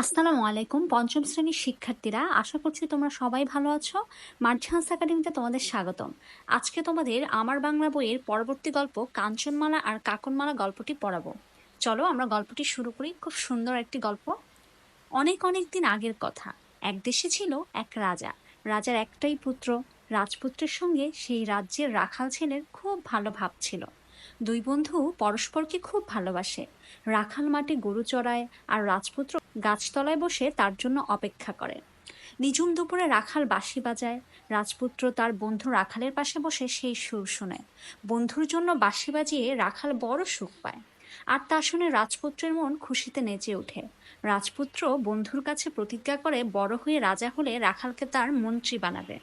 আসসালামু আলাইকুম, পঞ্চম শ্রেণির শিক্ষার্থীরা। আশা করছি তোমরা সবাই ভালো আছো। মার্চান্স একাডেমিতে তোমাদের স্বাগতম। আজকে তোমাদের আমার বাংলা বইয়ের পরবর্তী গল্প কাঞ্চনমালা আর কাকনমালা গল্পটি পড়াবো। চলো আমরা গল্পটি শুরু করি। খুব সুন্দর একটি গল্প। অনেক অনেক দিন আগের কথা। এক দেশে ছিল এক রাজা। রাজার একটাই পুত্র। রাজপুত্রের সঙ্গে সেই রাজ্যের রাখাল ছেলের খুব ভালো ভাব ছিল। দুই বন্ধু পরস্পরকে খুব ভালোবাসে। রাখাল মাঠে গরু চড়ায় আর রাজপুত্র গাছতলায় বসে তার জন্য অপেক্ষা করে। নিঝুম দুপুরে রাখাল বাঁশি বাজায়। রাজপুত্র তার বন্ধু রাখালের পাশে বসে সেই সুর শোনে। বন্ধুর জন্য বাঁশি বাজিয়ে রাখাল বড় সুখ পায়। আর তা শুনে রাজপুত্রের মন খুশিতে নেচে ওঠে। রাজপুত্র বন্ধুর কাছে প্রতিজ্ঞা করে বড় হয়ে রাজা হলে রাখালকে তার মন্ত্রী বানাবে।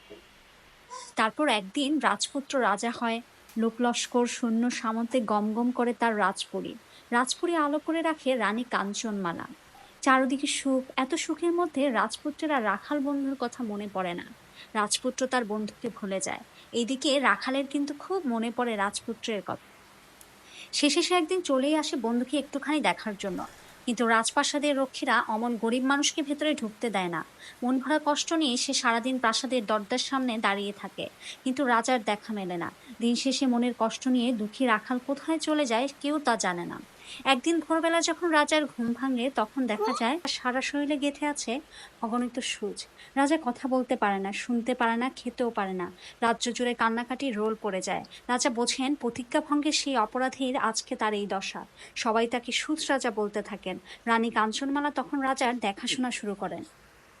তারপর একদিন রাজপুত্র রাজা হয়। লোকলস্কর সৈন্য সামন্তে গমগম করে তার রাজপুরী। রাজপুরী আলো করে রাখে রানী কাঞ্চনমালা। চারদিকে সুখ, এত সুখের মধ্যে রাজপুত্রেরা রাখাল বন্ধুর কথা মনে পড়ে না। রাজপুত্র তার বন্ধুকে ভুলে যায়। এইদিকে রাখালের কিন্তু খুব মনে পড়ে রাজপুত্রের কথা। শেষে সে একদিন চলেই আসে বন্ধুকে একটুখানি দেখার জন্য। কিন্তু রাজপ্রাসাদের রক্ষীরা অমন গরিব মানুষকে ভেতরে ঢুকতে দেয় না। মন ভরা কষ্ট নিয়ে সে সারাদিন প্রাসাদের দরজার সামনে দাঁড়িয়ে থাকে। কিন্তু রাজার দেখা মেলে না। দিন শেষে মনের কষ্ট নিয়ে দুঃখী রাখাল কোথায় চলে যায় কেউ তা জানে না। একদিন ভোরবেলা যখন রাজার ঘুম ভাঙে, তখন দেখা যায় সারা শরীরে গেঁথে আছে অগণিত সুজ রাজা কথা বলতে পারে না, শুনতে পারে না, খেতেও পারে না। রাজ্য জুড়ে কান্নাকাটি রোল পড়ে যায়। রাজা বোঝেন, প্রতিজ্ঞা ভঙ্গে সেই অপরাধীর আজকে তার এই দশা। সবাই তাকে সুচ রাজা বলতে থাকেন। রানী কাঞ্চনমালা তখন রাজার দেখাশোনা শুরু করেন।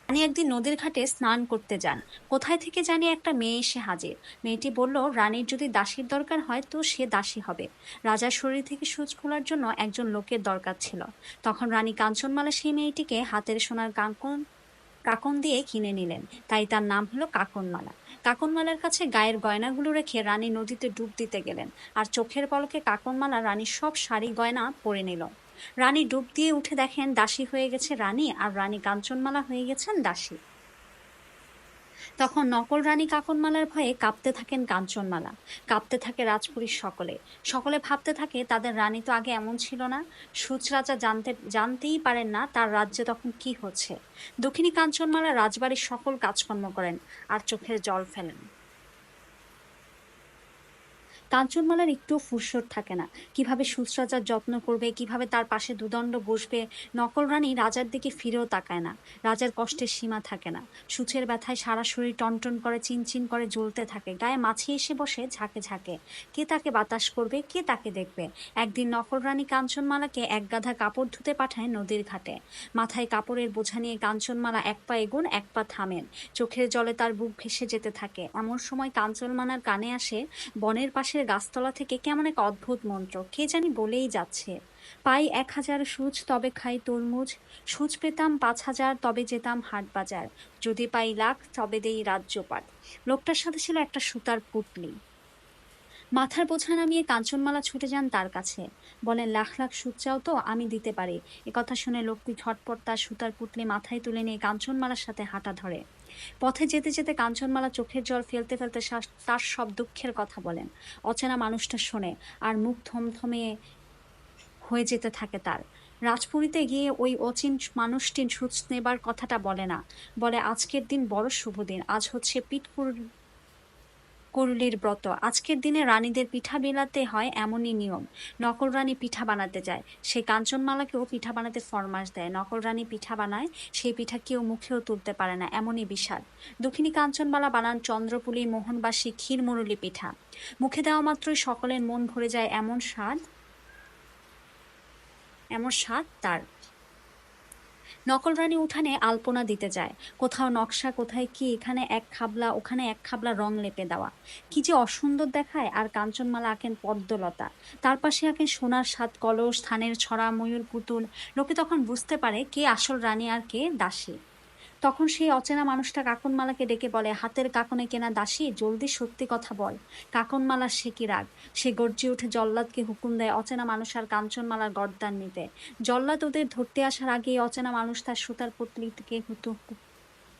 রানী একদিন নদীর ঘাটে স্নান করতে যান। কোথায় থেকে জানি একটা মেয়ে এসে হাজির। মেয়েটি বলল, রানীর যদি দাসীর দরকার হয় তো সে দাসী হবে। রাজার শরীর থেকে সুচ খোলার জন্য একজন লোকের দরকার ছিল। তখন রানী কাঞ্চনমালা সেই মেয়েটিকে হাতের সোনার কাঙ্কন কাকন দিয়ে কিনে নিলেন। তাই তার নাম হলো কাকনমালা। কাকনমালার কাছে গায়ের গয়নাগুলো রেখে রানী নদীতে ডুব দিতে গেলেন। আর চোখের পলকে কাকনমালা রানীর সব শাড়ি গয়না পরে নিল। রানী ডুব দিয়ে উঠে দেখেন দাসী হয়ে গেছে রানী আর রানী কাঞ্চনমালা হয়ে গেছেন দাসী। তখন নকল রানী কাকনমালার ভয়ে কাঁপতে থাকেন কাঞ্চনমালা। কাঁপতে থাকে রাজপুরীর সকলে। সকলে ভাবতে থাকে, তাদের রানী তো আগে এমন ছিল না। সুচ রাজা জানতে, জানতেই পারেন না তার রাজ্যে তখন কি হচ্ছে। দক্ষিণী কাঞ্চনমালা রাজবাড়ির সকল কাজকর্ম করেন আর চোখের জল ফেলেন। কাঞ্চনমালার একটুও ফুরসত থাকে না। কীভাবে সুচরাজার যত্ন করবে, কীভাবে তার পাশে দুদণ্ড বসবে, নকল রানী রাজার দিকে ফিরেও তাকায় না। রাজার কষ্টের সীমা থাকে না। সুচের ব্যথায় সারা শরীর টনটন করে, চিনচিন করে জ্বলতে থাকে। গায়ে মাছি এসে বসে ঝাঁকে ঝাঁকে। কে তাকে বাতাস করবে, কে তাকে দেখবে? একদিন নকল রানী কাঞ্চনমালাকে এক গাধা কাপড় ধুতে পাঠায় নদীর ঘাটে। মাথায় কাপড়ের বোঝা নিয়ে কাঞ্চনমালা এক পা এগুন, এক পা থামেন। চোখের জলে তার বুক ভেসে যেতে থাকে। এমন সময় কাঞ্চনমালার কানে আসে বনের পাশের গাছতলা থেকে কেমন এক অদ্ভুত মন্ত্র? কে জানি বলেই যাচ্ছে। পাই এক হাজার সুচ তবে খাই তরমুজ, সুচ পেতাম পাঁচ হাজার তবে যেতাম হাট বাজার যদি পাই লাখ তবে দেই রাজ্যপাট। লোকটার সাথে ছিল একটা সুতার পুটলি। মাথার বোঝা নামিয়ে কাঞ্চনমালা ছুটে যান তার কাছে। বলেন লাখ লাখ সুচ চাও তো, আমি দিতে পারি। একথা শুনে লোকটি ঝটপট তার সুতার পুটলি মাথায় তুলে নিয়ে কাঞ্চনমালার সাথে হাঁটা ধরে। পথে যেতে যেতে কাঞ্চনমালা চোখের জল ফেলতে ফেলতে তার সব দুঃখের কথা বলেন। অচেনা মানুষটা শোনে আর মুখ থমথমে হয়ে যেতে থাকে তার। রাজপুরীতে গিয়ে ওই অচিন মানুষটি সুচ নেবার কথাটা বলে না। বলে, আজকের দিন বড় শুভ দিন। আজ হচ্ছে পিঠপুর কুরলির ব্রত। আজকের দিনে রানীদের পিঠা বিলাতে হয় এমনই নিয়ম। নকল রানী পিঠা বানাতে যায়। সে কাঞ্চনমালাকেও পিঠা বানাতে ফরমাস দেয়। নকল রানী পিঠা বানায়, সেই পিঠা কেউ মুখেও তুলতে পারে না, এমনই বিশাল দক্ষিণী কাঞ্চনমালা বানান চন্দ্রপুলি মোহনবাসী ক্ষীরমরুলি পিঠা। মুখে দেওয়া মাত্রই সকলের মন ভরে যায় এমন স্বাদ এমন স্বাদ তার। নকল রানী উঠানে আলপনা দিতে যায়। কোথাও নকশা, কোথায় কি, এখানে এক খাবলা, ওখানে এক খাবলা রং লেপে দেওয়া। কি যে অসুন্দর দেখায় আর কাঞ্চনমালা আঁকেন পদ্মলতা। তার পাশে আঁকেন সোনার সাত কলস ধানের ছড়া, ময়ূর পুতুল। লোকে তখন বুঝতে পারে কে আসল রানী আর কে দাসী। তখন সেই অচেনা মানুষটা কাকনমালাকে ডেকে বলে, হাতের কাকনে কেনা দাসী, জলদি সত্যি কথা বল। কাকনমালার সে কি রাগ? সে গর্জে উঠে জল্লাদকে হুকুম দেয়, অচেনা মানুষ আর কাঞ্চনমালার গর্দান নিতে। জল্লাদ ওদের ধরতে আসার আগে অচেনা মানুষ তার সুতার পুতলিকে হুতু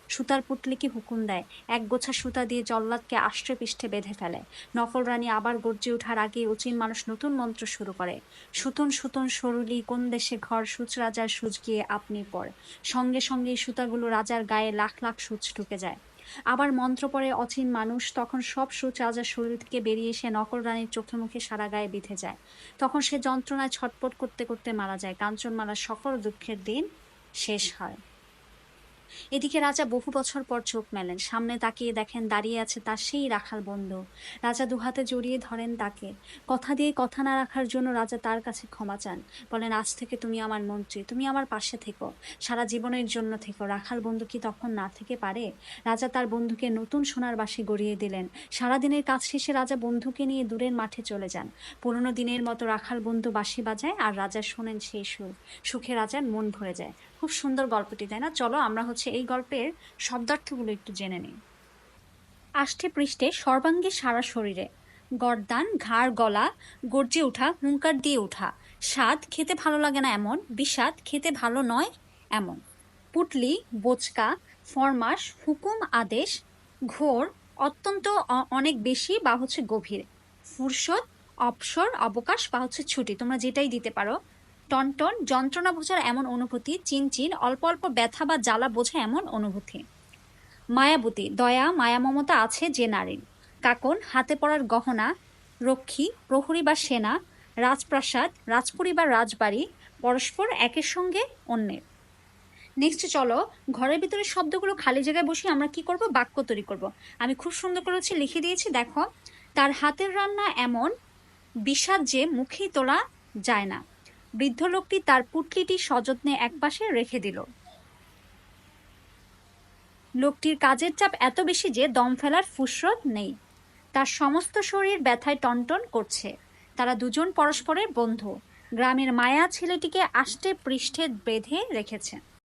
সুতার পুটলিকে হুকুম দেয়। এক গোছা সুতা দিয়ে জল্লাদকে আষ্টে পৃষ্ঠে বেঁধে ফেলে। নকল রানী আবার গর্জে ওঠার আগে অচিন মানুষ নতুন মন্ত্র শুরু করে। সুতন সুতন সরুলি, কোন দেশে ঘর সুচ রাজার সুচ গিয়ে আপনি পর সঙ্গে সঙ্গে সুতাগুলো রাজার গায়ে লাখ লাখ সুচ ঢুকে যায়। আবার মন্ত্র পড়ে অচিন মানুষ, তখন সব সুচ রাজার শরীর থেকে বেরিয়ে এসে নকল রানীর চোখে মুখে সারা গায়ে বিঁধে যায়। তখন সে যন্ত্রণায় ছটপট করতে করতে মারা যায়। কাঞ্চনমালার সকল দুঃখের দিন শেষ হয়। এদিকে রাজা বহু বছর পর চোখ মেলেন। সামনে তাকিয়ে দেখেন দাঁড়িয়ে আছে তার সেই রাখাল বন্ধু। রাজা দুহাতে জড়িয়ে ধরেন তাকে। কথা দিয়ে কথা না রাখার জন্য রাজা তার কাছে ক্ষমা চান। বলেন, আজ থেকে তুমি আমার মন্ত্রী, তুমি আমার পাশে থেকো। সারা জীবনের জন্য থেকো। রাখাল বন্ধু কি তখন না থেকে পারে? রাজা তার বন্ধুকে নতুন সোনার বাসি গড়িয়ে দিলেন। সারাদিনের কাজ শেষে রাজা বন্ধুকে নিয়ে দূরের মাঠে চলে যান। পুরনো দিনের মতো রাখাল বন্ধু বাঁশি বাজায় আর রাজা শোনেন সেই সুর। সুখে রাজার মন ভরে যায়। খুব সুন্দর গল্পটি, তাই না? চলো, আমরা হচ্ছে এই গল্পের শব্দার্থগুলো একটু জেনে নিই। আষ্টে পৃষ্ঠে সর্বাঙ্গে সারা শরীরে। গরদান, ঘাড়, গলা, গর্জে ওঠা হুঙ্কার দিয়ে ওঠা স্বাদ, খেতে ভালো লাগে না এমন। বিষাদ, খেতে ভালো নয় এমন। পুটলি, বোচকা ফরমাস হুকুম, আদেশ, ঘোর অত্যন্ত অনেক বেশি বা হচ্ছে গভীর। ফুরসত, অবসর, অবকাশ বা হচ্ছে ছুটি। তোমরা যেটাই দিতে পারো। টনটন যন্ত্রণা বোঝার এমন অনুভূতি চিনচিন অল্প অল্প ব্যথা বা জ্বালা বোঝা এমন অনুভূতি। মায়াবতী, দয়া মায়া মমতা আছে যে নারীর। কাকন, হাতে পড়ার গহনা, রক্ষী, প্রহরী বা সেনা, রাজপ্রাসাদ, রাজপুরী বা রাজবাড়ি, পরস্পর একের সঙ্গে অন্যের। নেক্সট চলো, ঘরের ভিতরে শব্দগুলো খালি জায়গায় বসে আমরা কি করব? বাক্য তৈরি করব। আমি খুব সুন্দর করে হচ্ছে লিখে দিয়েছি, দেখো। তার হাতের রান্না এমন, বিষাদ যে মুখেই তোলা যায় না। বৃদ্ধ লোকটি তার পুটলিটি সযত্নে একপাশে রেখে দিল। লোকটির কাজের চাপ এত বেশি যে দম ফেলার ফুসরত নেই। তার সমস্ত শরীর ব্যথায় টনটন করছে। তারা দুজন পরস্পরের বন্ধু। গ্রামের মায়া ছেলেটিকে আষ্টে পৃষ্ঠে বেঁধে রেখেছে।